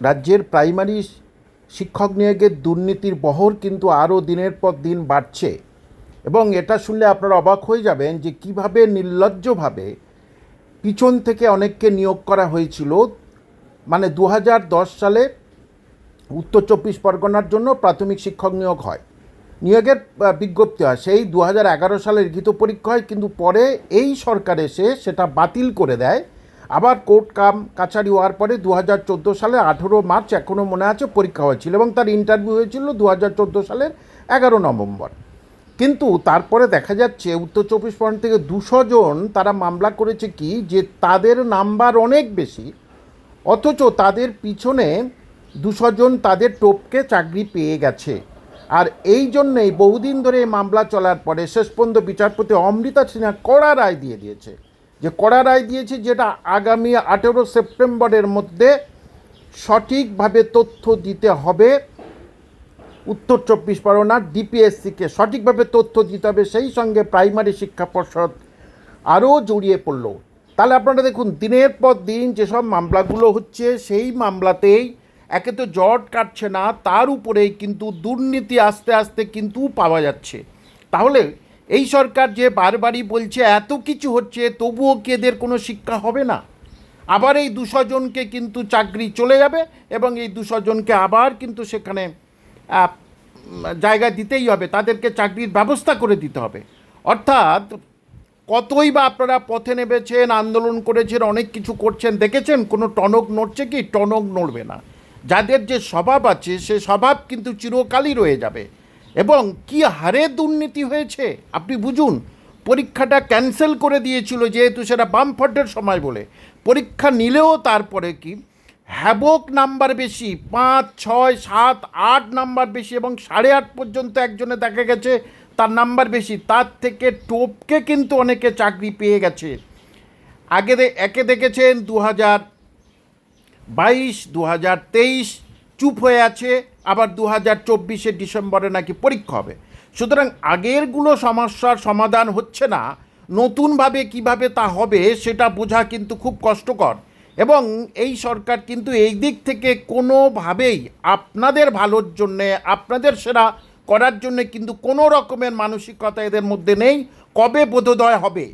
রাজ্যের প্রাইমারি শিক্ষক নিয়োগের দুর্নীতির বহর কিন্তু আরও দিনের পর দিন বাড়ছে। এবং এটা শুনলে আপনারা অবাক হয়ে যাবেন যে কীভাবে নির্লজ্জভাবে পিছন থেকে অনেককে নিয়োগ করা হয়েছিল। মানে দু হাজার দশ সালে উত্তর চব্বিশ পরগনার জন্য প্রাথমিক শিক্ষক নিয়োগ হয়। নিয়োগের বিজ্ঞপ্তি হয়, সেই দু সালে লিখিত পরীক্ষা হয় কিন্তু পরে এই সরকার এসে সেটা বাতিল করে দেয়। আবার কোর্ট কাম কাছারি হওয়ার পরে দু হাজার চোদ্দ সালের আঠেরো মার্চ এখনও মনে আছে পরীক্ষা হয়েছিল এবং তার ইন্টারভিউ হয়েছিল দু হাজার চোদ্দ সালের এগারো নভেম্বর। কিন্তু তারপরে দেখা যাচ্ছে উত্তর চব্বিশ পরগনা থেকে দুশো জন তারা মামলা করেছে কি যে তাদের নাম্বার অনেক বেশি, অথচ তাদের পিছনে দুশো জন তাদের টোপকে চাকরি পেয়ে গেছে। আর এই জন্যেই বহুদিন ধরে মামলা চলার পরে শেষ পর্যন্ত বিচারপতি অমৃতা সিনহা কড়া রায় দিয়ে দিয়েছে। যে কড়া রায় দিয়েছে যেটা আগামী আঠেরো সেপ্টেম্বরের মধ্যে সঠিকভাবে তথ্য দিতে হবে। উত্তর চব্বিশ পরগনার ডিপিএসসিকে সঠিকভাবে তথ্য দিতে হবে, সেই সঙ্গে প্রাইমারি শিক্ষা পর্ষদ আরও জড়িয়ে পড়ল। তাহলে আপনারা দেখুন, দিনের পর দিন যেসব মামলাগুলো হচ্ছে, সেই মামলাতেই একে তো জট কাটছে না, তার উপরেই কিন্তু দুর্নীতি আস্তে আস্তে কিন্তু পাওয়া যাচ্ছে। তাহলে এই সরকার যে বারবারই বলছে, এত কিছু হচ্ছে, তবুও কি এদের কোনো শিক্ষা হবে না? আবার এই দুশো জনকে কিন্তু চাকরি চলে যাবে এবং এই দুশো জনকে আবার কিন্তু সেখানে জায়গা দিতেই হবে। তাদেরকে চাকরির ব্যবস্থা করে দিতে হবে। অর্থাৎ কতই বা আপনারা পথে নেমেছেন, আন্দোলন করেছেন, অনেক কিছু করছেন, দেখেছেন? কোনো টনক নড়ছে কি? টনক নড়বে না। যাদের যে স্বভাব আছে, সে স্বভাব কিন্তু চিরকালই রয়ে যাবে। এবং কি হারে দুর্নীতি হয়েছে? আপনি বুঝুন, পরীক্ষাটা ক্যান্সেল করে দিয়েছিল যেহেতু সেটা বামফ্রন্টের সময় বলে। পরীক্ষা নিলেও তারপরে কি? হ্যাবক নাম্বার বেশি, পাঁচ, ছয়, সাত, আট নাম্বার বেশি এবং সাড়ে আট পর্যন্ত একজনে দেখা গেছে তার নাম্বার বেশি। তার থেকে টোপকে কিন্তু অনেকে চাকরি পেয়ে গেছে। আগে একে দেখেছেন দু হাজার বাইশ দু হাজার তেইশ, চুপ হয়ে আছে। আবার দু হাজার চব্বিশে ডিসেম্বরে নাকি পরীক্ষা হবে। সুতরাং আগেরগুলো সমস্যার সমাধান হচ্ছে না। নতুনভাবে কীভাবে তা হবে সেটা বোঝা কিন্তু খুব কষ্টকর। এবং এই সরকার কিন্তু এই দিক থেকে কোনোভাবেই আপনাদের ভালোর জন্যে, আপনাদের সেরা করার জন্য কিন্তু কোনো রকমের মানসিকতা এদের মধ্যে নেই। কবে বোধোদয় হবে?